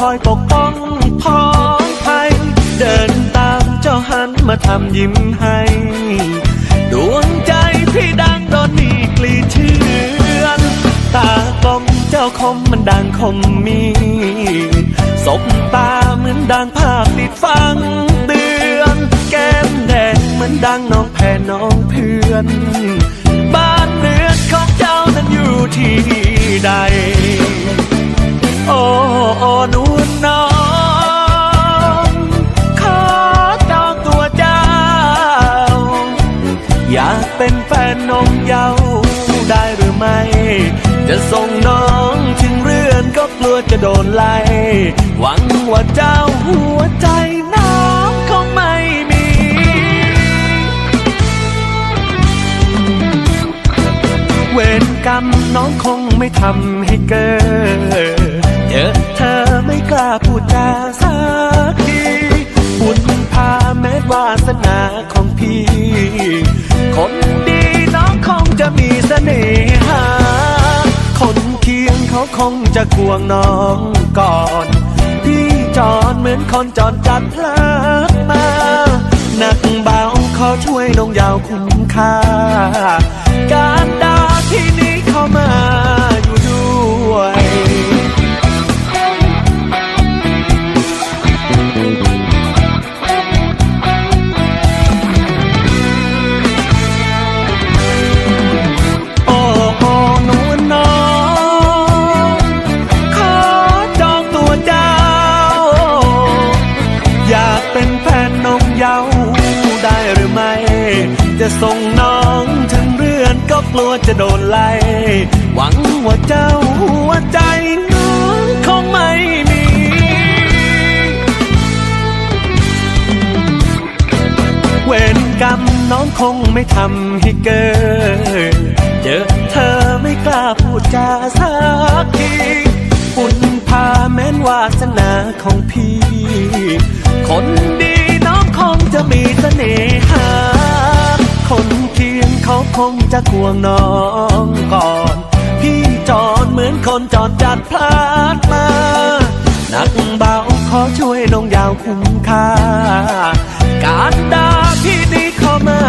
คอยปกป้องพ้องภัย เดินตามเจ้าหันมาทำยิ้มให้ ดวงใจที่ดังโดนมีกลีเชือนตากลมเจ้าคมมันดังคมมีสบตาเหมือนดังภาพติดฟังเตือน แก้มแดงเหมือนดังน้องแพรน้องเพื่อน อยากเป็นแฟนน้องเยาได้หรือไม่ จะส่งน้องถึงเรือนก็กลัวจะโดนไล่ หวังว่าเจ้าหัวใจน้องคงไม่มีเวรกรรมน้องคงไม่ทำให้เกิดเจอเธอไม่กล้าพูดจาสัก คนดีน้องคงจะมีเสน่หา คนเคียงเขาคงจะควงน้องก่อน พี่จอนเหมือนคนจอนจัดพลัดมาหนักเบาขอช่วยน้องยาวคุ้มค่าการ องถึงเรือนก็กลัวจะโดนไล่หวังว่าเจ้าหัวใจน้องคงไม่มี เวรกรรมน้องคงไม่ทำให้เกิดเจอเธอไม่กล้าพูดจาสักทีบุญพาแม้นวาสนาของพี่ คนดีน้องคงจะมีเสน่ห์ คงจะควงน้องก่อน พี่จอดเหมือนคนจอดจัดพลาดมาหนักเบาขอช่วยลงยาวคุ้มค่า การดาพี่ดีเข้ามา